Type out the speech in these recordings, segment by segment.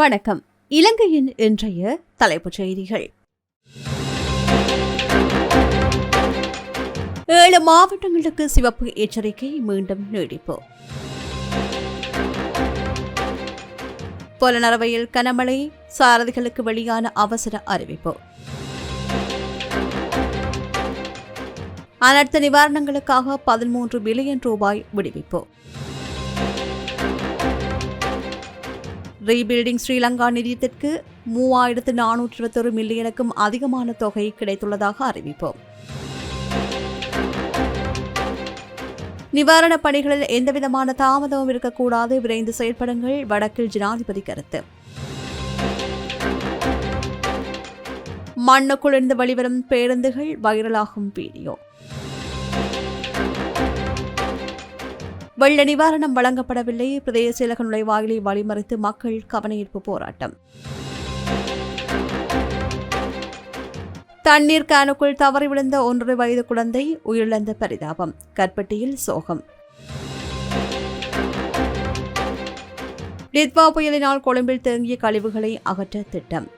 வணக்கம். இலங்கையின் இன்றைய தலைப்புச் செய்திகள். ஏழு மாவட்டங்களுக்கு சிவப்பு எச்சரிக்கை மீண்டும் நீடிப்பு புலனரவையில் கனமழை சாரதிகளுக்கு வெளியான அவசர அறிவிப்பு. அனர்த்த நிவாரணங்களுக்காக பதிமூன்று பில்லியன் ரூபாய் விடுவிப்பு. ரீபில்டிங் ஸ்ரீலங்கா நிதியத்திற்கு மூவாயிரத்து நானூற்று இருபத்தொரு மில்லியனுக்கும் அதிகமான தொகை கிடைத்துள்ளதாக அறிவிப்பு. நிவாரணப் பணிகளில் எந்தவிதமான தாமதமும் இருக்கக்கூடாது. விரைந்து செயற்படுங்கள். வடக்கில் ஜனாதிபதி கருத்து. மண்ணுக்குளிர்ந்து வெளிவரும் பேருந்துகள் வைரலாகும் வீடியோ. வெள்ள நிவாரணம் வழங்கப்படவில்லை. பிரதேச செயலக நுழைவாயிலை வழிமறித்து மக்கள் கவனஈர்ப்பு போராட்டம். தண்ணீர் கேனுக்குள் தவறி விழுந்த ஒன்றரை வயது குழந்தை உயிரிழந்த பரிதாபம். கற்பட்டியில் சோகம். லித்வா புயலினால் கொழும்பில் தேங்கிய கழிவுகளை அகற்ற திட்டம்.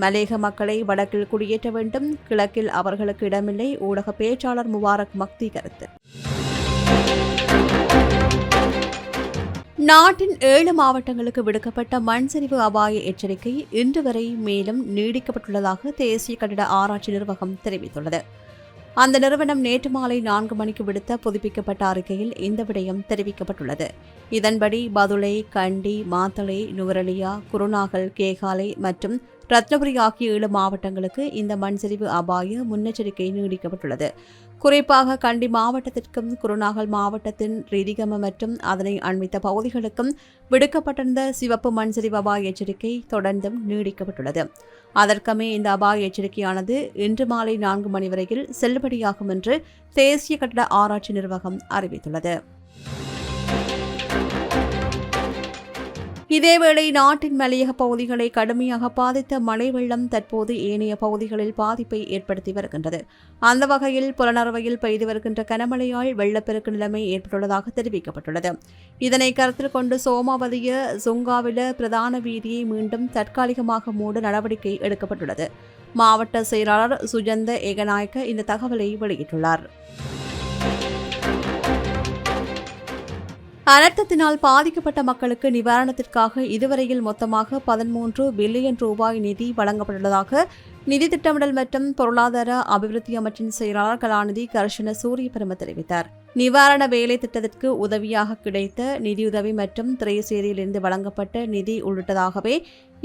மலேக மக்களை வடக்கில் குடியேற்ற வேண்டும். கிழக்கில் அவர்களுக்கு இடமில்லை. ஊடக பேச்சாளர் முபாரக் மக்தி கருத்து. நாட்டின் ஏழு மாவட்டங்களுக்கு விடுக்கப்பட்ட மண் சரிவு அபாய எச்சரிக்கை இன்று வரை மேலும் நீடிக்கப்பட்டுள்ளதாக தேசிய கட்டிட ஆராய்ச்சி நிர்வாகம் தெரிவித்துள்ளது. அந்த நிறுவனம் நேற்று மாலை நான்கு மணிக்கு விடுத்த புதுப்பிக்கப்பட்ட அறிக்கையில் இந்த விடயம் தெரிவிக்கப்பட்டுள்ளது. இதன்படி பதுளை கண்டி மாத்தளை நுவரலியா குருநாகல் கேகாலை மற்றும் ரத்னபுரி ஆகிய ஏழு மாவட்டங்களுக்கு இந்த மண்சரிவு அபாய முன்னெச்சரிக்கை நீடிக்கப்பட்டுள்ளது. குறிப்பாக கண்டி மாவட்டத்திற்கும் குருநாகல் மாவட்டத்தின் ரிதிகம மற்றும் அதனை அண்மித்த பகுதிகளுக்கும் விடுக்கப்பட்டிருந்த சிவப்பு மண்சரிவு அபாய எச்சரிக்கை தொடர்ந்தும் நீடிக்கப்பட்டுள்ளது. அதற்கமே இந்த அபாய எச்சரிக்கையானது இன்று மாலை நான்கு மணி வரையில் செல்லுபடியாகும் என்று தேசிய கட்டட ஆராய்ச்சி நிர்வாகம் அறிவித்துள்ளது. இதேவேளை நாட்டின் மலையக பகுதிகளை கடுமையாக பாதித்த மழை வெள்ளம் தற்போது ஏனைய பகுதிகளில் பாதிப்பை ஏற்படுத்தி வருகின்றது. அந்த வகையில் புலனறுவையில் பெய்து வருகின்ற கனமழையால் வெள்ளப்பெருக்கு நிலைமை ஏற்பட்டுள்ளதாக தெரிவிக்கப்பட்டுள்ளது. இதனை கருத்தில் கொண்டு சோமாவதிய சுங்காவில பிரதான வீதியை மீண்டும் தற்காலிகமாக மூட நடவடிக்கை எடுக்கப்பட்டுள்ளது. மாவட்ட செயலாளர் சுஜந்த ஏகநாயக்க இந்த தகவலை வெளியிட்டுள்ளார். அனர்த்தத்தினால் பாதிக்கப்பட்ட மக்களுக்கு நிவாரணத்திற்காக இதுவரையில் மொத்தமாக பதிமூன்று பில்லியன் ரூபாய் நிதி வழங்கப்பட்டுள்ளதாக நிதி திட்டமிடல் மற்றும் பொருளாதார அபிவிருத்தி அமைச்சின் செயலாளர் கலாநிதி கர்ஷன சூரிய பெரும தெரிவித்தார். நிவாரண வேலை திட்டத்திற்கு உதவியாக கிடைத்த நிதியுதவி மற்றும் திரைசேரியிலிருந்து வழங்கப்பட்ட நிதி உள்ளிட்டதாகவே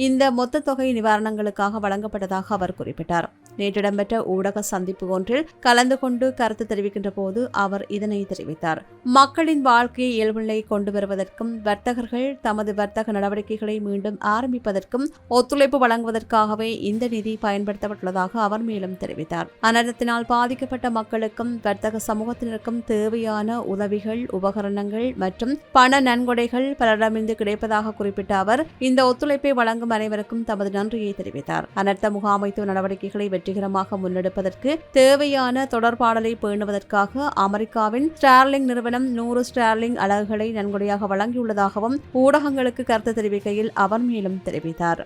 இந்த மொத்த தொகை நிவாரணங்களுக்காக வழங்கப்பட்டதாக அவர் குறிப்பிட்டார். நேற்று இடம்பெற்ற ஊடக சந்திப்பு ஒன்றில் கலந்து கொண்டு கருத்து தெரிவிக்கின்ற போது அவர் இதனை தெரிவித்தார். மக்களின் வாழ்க்கையை இயல்புநிலை கொண்டு வருவதற்கும் வர்த்தகர்கள் தமது வர்த்தக நடவடிக்கைகளை மீண்டும் ஆரம்பிப்பதற்கும் ஒத்துழைப்பு வழங்குவதற்காகவே இந்த நிதி பயன்படுத்தப்பட்டுள்ளதாக அவர் மேலும் தெரிவித்தார். அனர்த்தத்தினால் பாதிக்கப்பட்ட மக்களுக்கும் வர்த்தக சமூகத்தினருக்கும் தேவையான உதவிகள் உபகரணங்கள் மற்றும் பண நன்கொடைகள் பலரிடமிருந்து கிடைப்பதாக குறிப்பிட்ட அவர் இந்த ஒத்துழைப்பை வழங்கும் வழங்கும் அனைவருக்கும் தமது நன்றியை தெரிவித்தார். அனர்த்த முகாமைத்துவ நடவடிக்கைகளை வெற்றிகரமாக முன்னெடுப்பதற்கு தேவையான தொடர்பாடலை பேணுவதற்காக அமெரிக்காவின் ஸ்டார்லிங் நிறுவனம் நூறு ஸ்டார்லிங் அலகுகளை நன்கொடையாக வழங்கியுள்ளதாகவும் ஊடகங்களுக்கு கருத்து தெரிவிக்கையில் அவர் மேலும் தெரிவித்தார்.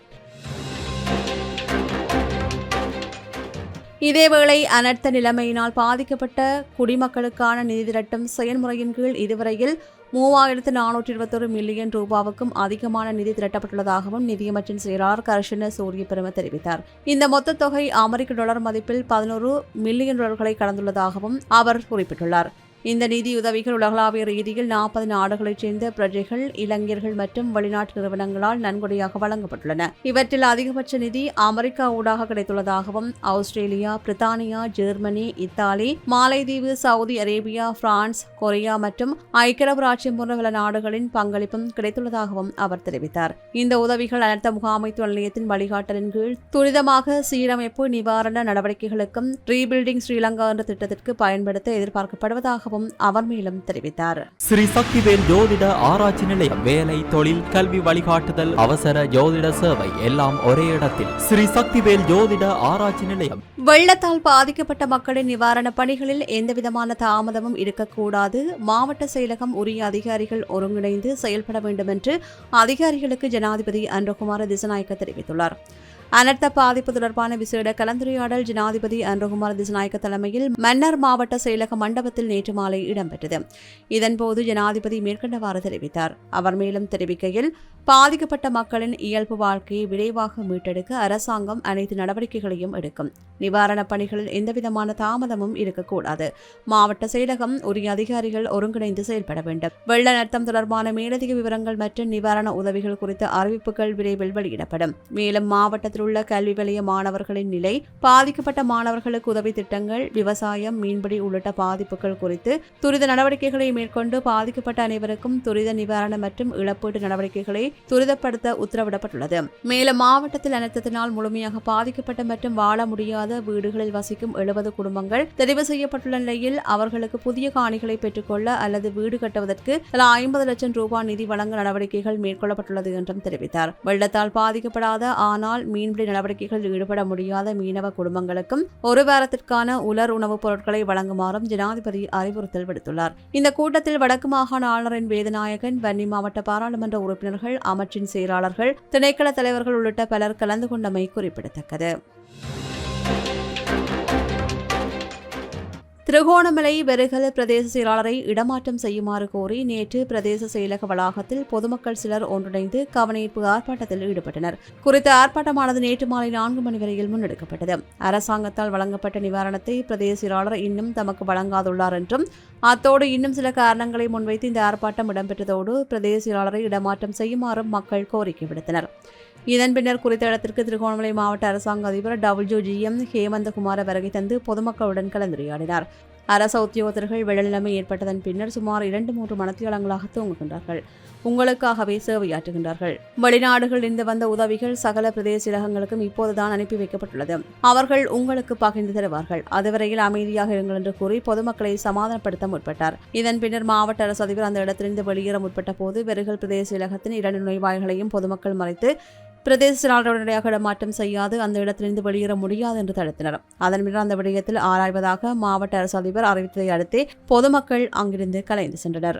இதேவேளை அனர்த்த நிலைமையினால் பாதிக்கப்பட்ட குடிமக்களுக்கான நிதி திரட்டும் செயல்முறையின் கீழ் இதுவரையில் மூவாயிரத்து நானூற்றி இருபத்தொரு மில்லியன் ரூபாவுக்கும் அதிகமான நிதி திரட்டப்பட்டுள்ளதாகவும் நிதியமைச்சின் செயலாளர் கர்ஷன சூரிய பெரும தெரிவித்தார். இந்த மொத்த தொகை அமெரிக்க டாலர் மதிப்பில் பதினோரு மில்லியன் டாலர்களை கடந்துள்ளதாகவும் அவர் குறிப்பிட்டுள்ளார். இந்த நிதியுதவிகள் உலகளாவிய ரீதியில் நாற்பது நாடுகளைச் சேர்ந்த பிரஜைகள் இளைஞர்கள் மற்றும் வெளிநாட்டு நிறுவனங்களால் நன்கொடையாக வழங்கப்பட்டுள்ளன. இவற்றில் அதிகபட்ச நிதி அமெரிக்கா ஊடாக கிடைத்துள்ளதாகவும் ஆஸ்திரேலியா பிரித்தானியா ஜெர்மனி இத்தாலி மாலைதீவு சவுதி அரேபியா பிரான்ஸ் கொரியா மற்றும் ஐக்கிய ராஜ்யம் போன்ற பல நாடுகளின் பங்களிப்பும் கிடைத்துள்ளதாகவும் அவர் தெரிவித்தார். இந்த உதவிகள் அனர்த்த முகாமைத்துவ நிலையத்தின் வழிகாட்டலின் கீழ் துரிதமாக சீரமைப்பு நிவாரண நடவடிக்கைகளுக்கும் ரீபில்டிங் ஸ்ரீலங்கா என்ற திட்டத்திற்கு பயன்படுத்த எதிர்பார்க்கப்படுவதாகவும் வருவதாகவும் அவர் மேலும் தெரிவித்தார். ஸ்ரீ சக்திவேல் ஜோதிட ஆராய்ச்சி நிலையம் வேலை தொழில் கல்வி வழிகாட்டுதல் அவசர ஜோதிட சேவை எல்லாம் ஒரே இடத்தில். ஸ்ரீ சக்திவேல் ஜோதிட ஆராய்ச்சி நிலையம். வெள்ளத்தால் பாதிக்கப்பட்ட மக்களின் நிவாரணப் பணிகளில் எந்தவிதமான தாமதமும் இருக்கக்கூடாது. மாவட்ட செயலகம் உரிய அதிகாரிகள் ஒருங்கிணைந்து செயல்பட வேண்டும் என்று அதிகாரிகளுக்கு ஜனாதிபதி அன்றகுமார திசநாயக்க தெரிவித்துள்ளார். அனர்த்த பாதிப்பு தொடர்பான விசேட கலந்துரையாடல் ஜனாதிபதி அன்றகுமார திசநாயக்க தலைமையில் மன்னர் மாவட்ட செயலக மண்டபத்தில் நேற்று மாலை இடம்பெற்றது. இதன்போது ஜனாதிபதி மேற்கண்டவாறு தெரிவித்தார். அவர் மேலும் தெரிவிக்கையில் பாதிக்கப்பட்ட மக்களின் இயல்பு வாழ்க்கையை விரைவாக மீட்டெடுக்க அரசாங்கம் அனைத்து நடவடிக்கைகளையும் எடுக்கும். நிவாரணப் பணிகளில் எந்தவிதமான தாமதமும் இருக்கக்கூடாது. மாவட்ட செயலகம் உரிய அதிகாரிகள் ஒருங்கிணைந்து செயல்பட வேண்டும். வெள்ள நர்த்தம் தொடர்பான மேலதிக விவரங்கள் மற்றும் நிவாரண உதவிகள் குறித்த அறிவிப்புகள் விரைவில் வெளியிடப்படும். மேலும் மாவட்டத்தில் உள்ள கல்வி வலய மாணவர்களின் நிலை பாதிக்கப்பட்ட மாணவர்களுக்கு உதவி திட்டங்கள் விவசாயம் மீன்பிடி உள்ளிட்ட பாதிப்புகள் குறித்து துரித நடவடிக்கைகளை மேற்கொண்டு பாதிக்கப்பட்ட அனைவருக்கும் துரித நிவாரண மற்றும் இழப்பீட்டு நடவடிக்கைகளை துரிதப்படுத்த உத்தரவிடப்பட்டுள்ளது. மேலும் மாவட்டத்தில் அனர்த்தத்தினால் முழுமையாக பாதிக்கப்பட்ட மற்றும் வாழ முடியாத வீடுகளில் வசிக்கும் எழுபது குடும்பங்கள் தெரிவு செய்யப்பட்டுள்ள நிலையில் அவர்களுக்கு புதிய காணிகளை பெற்றுக்கொள்ள அல்லது வீடு கட்டுவதற்கு தலா ஐம்பது லட்சம் ரூபாய் நிதி வழங்க நடவடிக்கைகள் மேற்கொள்ளப்பட்டுள்ளது என்றும் தெரிவித்தார். வெள்ளத்தால் பாதிக்கப்படாத ஆனால் மீன்பிடி நடவடிக்கைகளில் ஈடுபட முடியாத மீனவ குடும்பங்களுக்கும் ஒரு வாரத்திற்கான உலர் உணவுப் பொருட்களை வழங்குமாறும் ஜனாதிபதி அறிவுறுத்தல் விடுத்துள்ளார். இந்த கூட்டத்தில் வடக்கு மாகாண ஆளுநரின் வேதநாயகன் வன்னி மாவட்ட பாராளுமன்ற உறுப்பினர்கள் அமைச்சின் செயலாளர்கள் திணைக்கள தலைவர்கள் உள்ளிட்ட பலர் கலந்து கொண்டமை குறிப்பிடத்தக்கது. திருகோணமலை வெறுகல் பிரதேச செயலாளரை இடமாற்றம் செய்யுமாறு கோரி நேற்று பிரதேச செயலக வளாகத்தில் பொதுமக்கள் சிலர் ஒன்றிணைந்து கவனஈர்ப்பு ஆர்ப்பாட்டத்தில் ஈடுபட்டனர். குறித்த ஆர்ப்பாட்டமானது நேற்று மாலை நான்கு மணி வரையில் முன்னெடுக்கப்பட்டது. அரசாங்கத்தால் வழங்கப்பட்ட நிவாரணத்தை பிரதேச செயலாளர் இன்னும் தமக்கு வழங்காதுள்ளார் என்றும் அத்தோடு இன்னும் சில காரணங்களை முன்வைத்து இந்த ஆர்ப்பாட்டம் இடம்பெற்றதோடு பிரதேச செயலாளரை இடமாற்றம் செய்யுமாறும் மக்கள் கோரிக்கை விடுத்தனர். இதன் பின்னர் குறித்த இடத்திற்கு திருகோணமலை மாவட்ட அரசாங்க அதிபர் டபிள்யூ ஜி எம் ஹேமந்தகுமார வருகை தந்து பொதுமக்களுடன் கலந்துரையாடினார். அரச உத்தியோகத்தர்கள் வெள்ளநிலைமை ஏற்பட்டதன் பின்னர் சுமார் இரண்டு மூன்று மனத்தியாளங்களாக தூங்குகின்றார்கள் உங்களுக்காகவே சேவையாற்றுகின்றார்கள். வெளிநாடுகளில் இருந்து வந்த உதவிகள் சகல பிரதேச இலகங்களுக்கும் இப்போதுதான் அனுப்பி வைக்கப்பட்டுள்ளது. அவர்கள் உங்களுக்கு பகிர்ந்து தருவார்கள். அதுவரையில் அமைதியாக இருங்கள் என்று கூறி பொதுமக்களை சமாதானப்படுத்த முற்பட்டார். இதன் பின்னர் மாவட்ட அரசு அதிபர் அந்த இடத்திலிருந்து வெளியேற முற்பட்ட போது வெறுகல் பிரதேச இலகத்தின் இரண்டு நுழைவாய்களையும் பொதுமக்கள் மறைத்து பிரதேச செயலாளர் இடமாற்றம் செய்யாது. அந்த இடத்திலிருந்து வெளியேற முடியாது என்று தடுத்தனர். அதன் பின்னர் அந்த விடயத்தில் ஆராய்வதாக மாவட்ட அரசு அதிபர் அறிவித்ததை அடுத்து பொதுமக்கள் அங்கிருந்து கலைந்து சென்றனர்.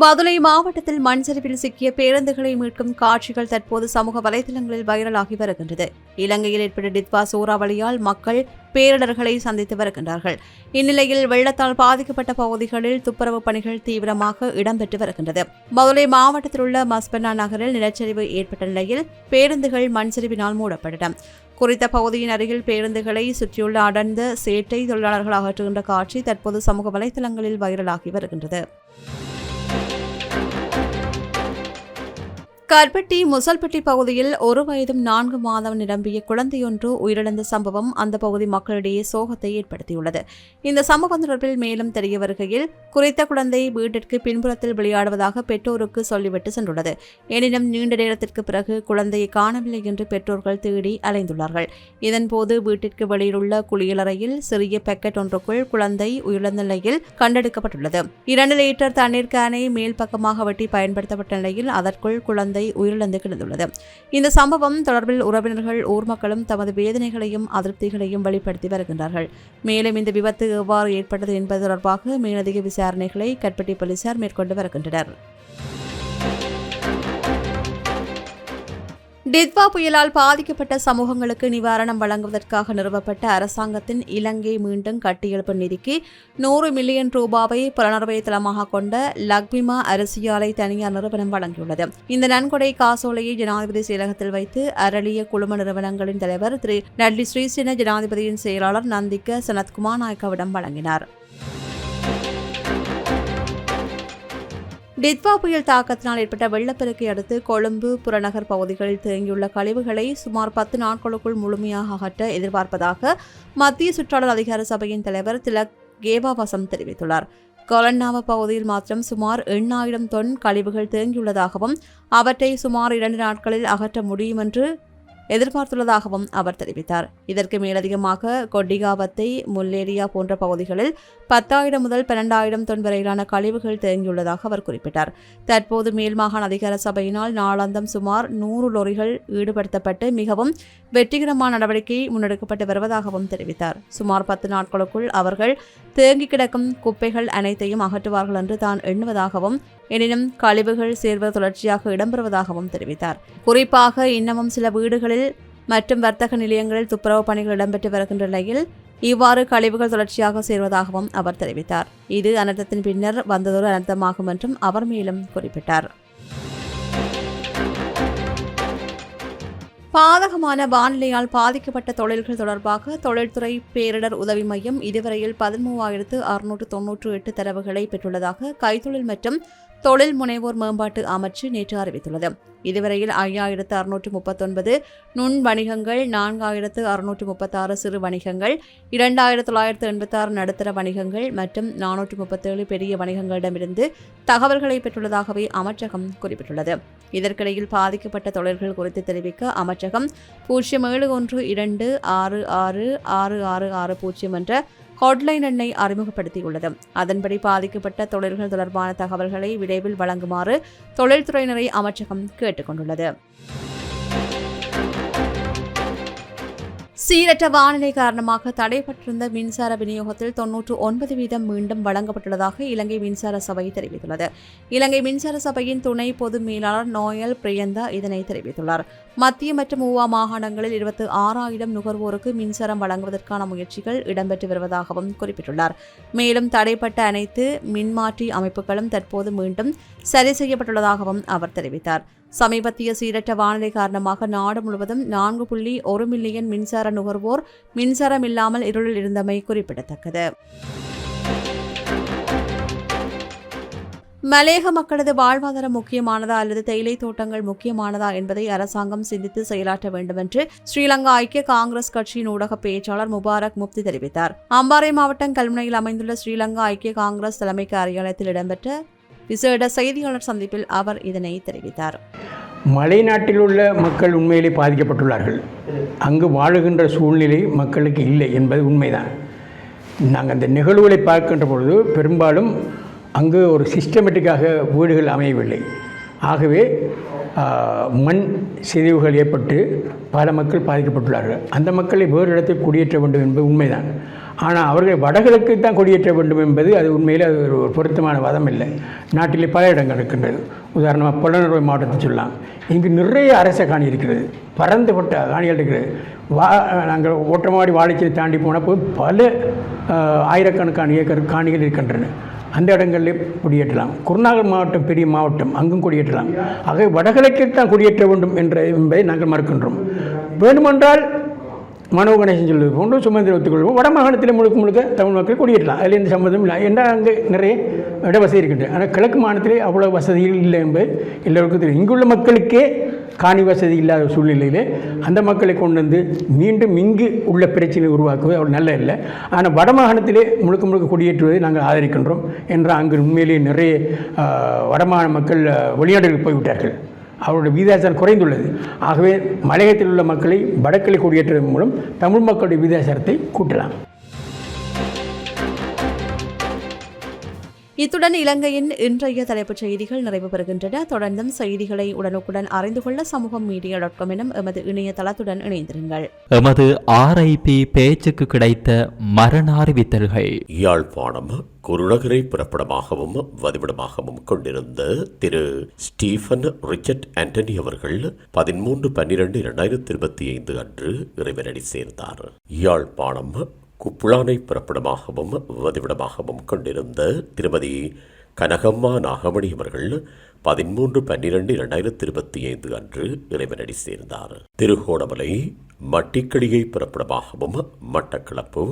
மதுரை மாவட்டத்தில் மண் சரிவில் சிக்கிய பேருந்துகளை மீட்கும் காட்சிகள் தற்போது சமூக வலைதளங்களில் வைரலாகி வருகின்றது. இலங்கையில் ஏற்பட்ட டித்வா சூறாவளியால் மக்கள் பேரிடர்களை சந்தித்து வருகின்றார்கள். இந்நிலையில் வெள்ளத்தால் பாதிக்கப்பட்ட பகுதிகளில் துப்புரவு பணிகள் தீவிரமாக இடம்பெற்று வருகின்றது. மதுரை மாவட்டத்தில் உள்ள மஸ்பென்னா நகரில் நிலச்சரிவு ஏற்பட்ட நிலையில் பேருந்துகள் மண் சரிவினால் மூடப்பட்டன. குறித்த பகுதியின் அருகில் பேருந்துகளை சுற்றியுள்ள அடர்ந்த சேட்டை தொழிலாளர்கள் அகற்றுகின்ற காட்சி தற்போது சமூக வலைதளங்களில் வைரலாகி வருகின்றது. கல்பட்டி முசல்பட்டி பகுதியில் ஒரு வயதும் நான்கு மாதம் நிரம்பிய குழந்தையொன்று உயிரிழந்த சம்பவம் அந்த பகுதி மக்களிடையே சோகத்தை ஏற்படுத்தியுள்ளது. இந்த சம்பவம் தொடர்பில் மேலும் தெரிய வருகையில் குறித்த குழந்தை வீட்டிற்கு பின்புறத்தில் விளையாடுவதாக பெற்றோருக்கு சொல்லிவிட்டு சென்றுள்ளது. எனினும் நீண்ட நேரத்திற்கு பிறகு குழந்தையை காணவில்லை என்று பெற்றோர்கள் தேடி அலைந்துள்ளார்கள். இதன்போது வீட்டிற்கு வெளியிலுள்ள குளியலறையில் சிறிய பெக்கெட் ஒன்றுக்குள் குழந்தை உயிரிழந்த நிலையில் கண்டெடுக்கப்பட்டுள்ளது. இரண்டு லிட்டர் தண்ணீர் கேனை மேல் பக்கமாக வெட்டி பயன்படுத்தப்பட்ட நிலையில் அதற்குள் குழந்தை உயிரிழந்து கிடந்துள்ளது. இந்த சம்பவம் தொடர்பில் உறவினர்கள் ஊர் மக்களும் தமது வேதனைகளையும் அதிருப்திகளையும் வெளிப்படுத்தி வருகின்றார்கள். மேலும் இந்த விபத்து எவ்வாறு ஏற்பட்டது என்பது தொடர்பாக மேலதிக விசாரணைகளை கட்பட்டி போலீசார் மேற்கொண்டு வருகின்றனர். டித்வா புயலால் பாதிக்கப்பட்ட சமூகங்களுக்கு நிவாரணம் வழங்குவதற்காக நிறுவப்பட்ட அரசாங்கத்தின் இலங்கை மீண்டும் கட்டியெழுப்பு நிதிக்கு நூறு மில்லியன் ரூபாவை புலனர்வை தளமாக கொண்ட லக்பிமா அரசியாலை தனியார் நிறுவனம் வழங்கியுள்ளது. இந்த நன்கொடை காசோலையை ஜனாதிபதி செயலகத்தில் வைத்து அரளிய குழும நிறுவனங்களின் தலைவர் திரு நட்லி ஸ்ரீசேன ஜனாதிபதியின் செயலாளர் நந்திக்க சனத்குமார் நாயக்காவிடம் வழங்கினார். டித்வா புயல் தாக்கத்தினால் ஏற்பட்ட வெள்ளப்பெருக்கை அடுத்து கொழும்பு புறநகர் பகுதிகளில் தேங்கியுள்ள கழிவுகளை சுமார் பத்து நாட்களுக்குள் முழுமையாக அகற்ற எதிர்பார்ப்பதாக மத்திய சுற்றாடல் அதிகார சபையின் தலைவர் திலக் கேபாவசம் தெரிவித்துள்ளார். கொலன்னாவ பகுதியில் மாத்திரம் சுமார் எண்ணாயிரம் தொன் கழிவுகள் தேங்கியுள்ளதாகவும் அவற்றை சுமார் இரண்டு நாட்களில் அகற்ற முடியும் என்று எதிர்பார்த்துள்ளதாகவும் அவர் தெரிவித்தார். இதற்கு மேலதிகமாக கொடிகாவத்தை முல்லேரியா போன்ற பகுதிகளில் பத்தாயிரம் முதல் பன்னெண்டாயிரம் தொன் வரையிலான கழிவுகள் தேங்கியுள்ளதாக அவர் குறிப்பிட்டார். தற்போது மேல் மாகாண அதிகார சபையினால் நாளாந்தம் சுமார் நூறு லொரிகள் ஈடுபடுத்தப்பட்டு மிகவும் வெற்றிகரமான நடவடிக்கை முன்னெடுக்கப்பட்டு வருவதாகவும் தெரிவித்தார். சுமார் பத்து நாட்களுக்குள் அவர்கள் தேங்கி கிடக்கும் குப்பைகள் அனைத்தையும் அகற்றுவார்கள் என்று தான் எண்ணுவதாகவும் எனினும் கழிவுகள் சேர்வது தொடர்ச்சியாக இடம்பெறுவதாகவும் தெரிவித்தார். குறிப்பாக இன்னமும் சில வீடுகளில் மற்றும் வர்த்தக நிலையங்களில் துப்புரவு பணிகள் இடம்பெற்று வருகின்ற நிலையில் இவ்வாறு கழிவுகள் தொடர்ச்சியாக சேர்வதாகவும் அவர் தெரிவித்தார். இது அனர்த்தத்தின் பின்னர் வந்ததொரு அனர்த்தமாகும் என்றும் அவர் மேலும் குறிப்பிட்டார். பாதகமான வானிலையால் பாதிக்கப்பட்ட தொழில்கள் தொடர்பாக தொழில்துறை பேரிடர் உதவி மையம் இதுவரையில் பதிமூவாயிரத்து அறுநூற்று தொன்னூற்று எட்டு தரவுகளை பெற்றுள்ளதாக கைத்தொழில் மற்றும் தொழில் முனைவோர் மேம்பாட்டு அமைச்சு நேற்று அறிவித்துள்ளது. இதுவரையில் ஐயாயிரத்து அறுநூற்று முப்பத்தொன்பது நுண் வணிகங்கள் நான்காயிரத்து அறுநூற்று முப்பத்தாறு சிறு வணிகங்கள் இரண்டாயிரத்து தொள்ளாயிரத்து எண்பத்தாறு நடுத்தர வணிகங்கள் மற்றும் நானூற்று முப்பத்தேழு பெரிய வணிகங்களிடமிருந்து தகவல்களை பெற்றுள்ளதாகவே அமைச்சகம் குறிப்பிட்டுள்ளது. இதற்கிடையில் பாதிக்கப்பட்ட தொழில்கள் குறித்து தெரிவிக்க அமைச்சகம் பூஜ்ஜியம் ஏழு ஒன்று இரண்டு ஆறு ஆறு ஆறு ஆறு ஆறு பூஜ்ஜியம் என்ற ஹாட்லைன் எண்ணை அறிமுகப்படுத்தியுள்ளது. அதன்படி பாதிக்கப்பட்ட தொழில்கள் தொடர்பான தகவல்களை விரைவில் வழங்குமாறு தொழில்துறையினரை அமைச்சகம் கேட்டுக்கொண்டுள்ளது. சீரற்ற வானிலை காரணமாக தடைபட்டிருந்த மின்சார விநியோகத்தில் தொன்னூற்று ஒன்பது வீதம் மீண்டும் வழங்கப்பட்டுள்ளதாக இலங்கை மின்சார சபை தெரிவித்துள்ளது. இலங்கை மின்சார சபையின் துணை பொது மேலாளர் நோயல் பிரியந்தா இதனை தெரிவித்துள்ளார். மத்திய மற்றும் ஊவா மாகாணங்களில் இருபத்தி ஆறாயிரம் நுகர்வோருக்கு மின்சாரம் வழங்குவதற்கான முயற்சிகள் இடம்பெற்று வருவதாகவும் குறிப்பிட்டுள்ளார். மேலும் தடைப்பட்ட அனைத்து மின்மாற்றி அமைப்புகளும் தற்போது மீண்டும் சரி செய்யப்பட்டுள்ளதாகவும் அவர் தெரிவித்தார். சமீபத்திய சீரற்ற வானிலை காரணமாக நாடு முழுவதும் நான்கு புள்ளி ஒரு மில்லியன் மின்சார நுகர்வோர் மின்சாரம் இல்லாமல் இருளில் இருந்தமை குறிப்பிடத்தக்கது. மலையக மக்களது வாழ்வாதாரம் முக்கியமானதா அல்லது தேயிலை தோட்டங்கள் முக்கியமானதா என்பதை அரசாங்கம் சிந்தித்து செயலாற்ற வேண்டும் என்று ஸ்ரீலங்கா ஐக்கிய காங்கிரஸ் கட்சியின் ஊடக பேச்சாளர் முபாரக் முப்தி தெரிவித்தார். அம்பாறை மாவட்டம் கல்முனையில் அமைந்துள்ள ஸ்ரீலங்கா ஐக்கிய காங்கிரஸ் தலைமை காரியாலயத்தில் இடம்பெற்ற விசேட செய்தியாளர் சந்திப்பில் அவர் இதனை தெரிவித்தார். மலைநாட்டில் உள்ள மக்கள் உண்மையிலே பாதிக்கப்பட்டுள்ளார்கள். அங்கு வாழுகின்ற சூழ்நிலை மக்களுக்கு இல்லை என்பது உண்மைதான். நாங்கள் அந்த நிகழ்வுகளை பார்க்கின்ற பொழுது பெரும்பாலும் அங்கு ஒரு சிஸ்டமேட்டிக்காக வீடுகள் அமையவில்லை. ஆகவே மண் சிதைவுகள் ஏற்பட்டு பல மக்கள் பாதிக்கப்பட்டுள்ளார்கள். அந்த மக்களை வேறு இடத்தில் குடியேற்ற வேண்டும் என்பது உண்மைதான். ஆனால் அவர்கள் வடகிழக்கு தான் குடியேற்ற வேண்டும் என்பது அது உண்மையில் அது ஒரு பொருத்தமான வாதம் இல்லை. நாட்டிலே பல இடங்கள் இருக்கின்றது. உதாரணமாக புலனறுவை மாவட்டத்தை சொல்லலாம். இங்கு நிறைய அரச காணி இருக்கிறது. பரந்துபட்ட காணிகள் இருக்கிறது. வா நாங்கள் ஓட்டமாடி வாழைச்சலை தாண்டி போனப்போ பல ஆயிரக்கணக்கான ஏக்கர் காணிகள் இருக்கின்றன. அந்த இடங்களிலே குடியேற்றலாம். குருநாகல் மாவட்டம் பெரிய மாவட்டம் அங்கும் குடியேற்றலாம். ஆகவே வடகிழக்கில் தான் குடியேற்ற வேண்டும் என்ற என்பதை நாங்கள் மறுக்கின்றோம். வேண்டுமென்றால் மனோ கணேசன் சொல்வது போன்று சுமந்திர ஒத்துக்கொள்வோம். வட மாகாணத்தில் முழுக்க முழுக்க தமிழ் மக்கள் குடியேற்றலாம். அதில் எந்த சம்மந்தம் இல்லை. ஏன்னா அங்கே நிறைய இட வசதி இருக்கின்றது. ஆனால் கிழக்கு மாநிலத்திலே அவ்வளோ வசதிகள் இல்லை என்பது எல்லோருக்கும் தெரியும். இங்குள்ள மக்களுக்கே காணி வசதி இல்லாத சூழ்நிலையிலே அந்த மக்களை கொண்டு வந்து மீண்டும் இங்கு உள்ள பிரச்சனை உருவாக்குவது அவர் நல்ல இல்லை. ஆனால் வடமாகாணத்திலே முழுக்க முழுக்க குடியேற்றுவதை நாங்கள் ஆதரிக்கின்றோம் என்று அங்கு உண்மையிலேயே நிறைய வடமாகாண மக்கள் வெளிநாடுகளுக்கு போய்விட்டார்கள். அவருடைய விகிதாச்சாரம் குறைந்துள்ளது. ஆகவே மலையகத்தில் உள்ள மக்களை வடக்கில் குடியேற்றுவதன் மூலம் தமிழ் மக்களுடைய விகிதாச்சாரத்தை கூட்டலாம். இத்துடன் இலங்கையின் இன்றைய தலைப்புச் செய்திகள் நிறைவு பெறுகின்றன. தொடர்ந்தும் செய்திகளை உடனுக்குடன் அறிந்து கொள்ள சமூகம் மீடியா டாட் காம் எனும் எமது இணையதளத்துடன் இணைந்திருங்கள். எமது ஆர்ஐபி பேச்சுக்கு கிடைத்த மரண அறிவித்தல்கள். யாழ்ப்பாணம் குருநகரை பிறப்பிடமாகவும் வதிவிடமாகவும் கொண்டிருந்த திரு ஸ்டீஃபன் ரிச்சர்ட் ஆண்டனி அவர்கள் பதிமூன்று பன்னிரண்டு இரண்டாயிரத்தி இருபத்தி ஐந்து அன்று இறைவனடி சேர்ந்தார். யாழ்ப்பாணம் குப்புளானை பிறப்பிடமாகவும் வதிவிடமாகவும் கொண்டிருந்த திருமதி கனகம்மா நாகமணி அவர்கள் பதிமூன்று பன்னிரண்டு இரண்டாயிரத்தி இருபத்தி ஐந்து அன்று இறைவனடி சேர்ந்தார். திருகோணமலை மட்டிக்கடியை பிறப்பிடமாகவும் மட்டக்களப்பு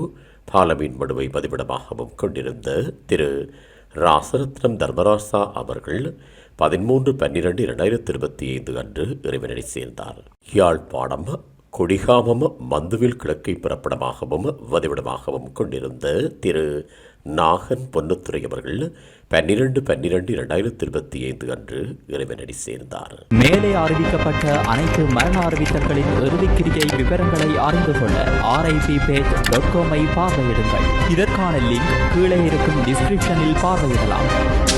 பாலமீன் மடுவை பதிவிடமாகவும் கொண்டிருந்த திரு ராசரத்னம் தர்மராசா அவர்கள் பதிமூன்று பன்னிரண்டு இரண்டாயிரத்தி இருபத்தி ஐந்து அன்று இறைவனடி சேர்ந்தார். யாழ்ப்பாணம் கொடிகாமம் மந்துவில் கிழக்கை பிறப்பிடமாகவும் வதிவிடமாகவும் கொண்டிருந்த திரு. நாகன் பொன்னுத்துறை அவர்கள் பன்னிரண்டு பன்னிரண்டு இரண்டாயிரத்தி இருபத்தி ஐந்து அன்று இறைவனடி சேர்ந்தார். மேலே அறிவிக்கப்பட்ட அனைத்து மரண அறிவித்தல்களின் இறுதிக்கிரியை விவரங்களை அறிந்து கொள்ள ஆர்ஐபி பேஜ் டாட் காமை பார்வையிடுங்கள். இதற்கான லிங்க் கீழே இருக்கும் டிஸ்கிரிப்ஷனில் பார்வையிடலாம்.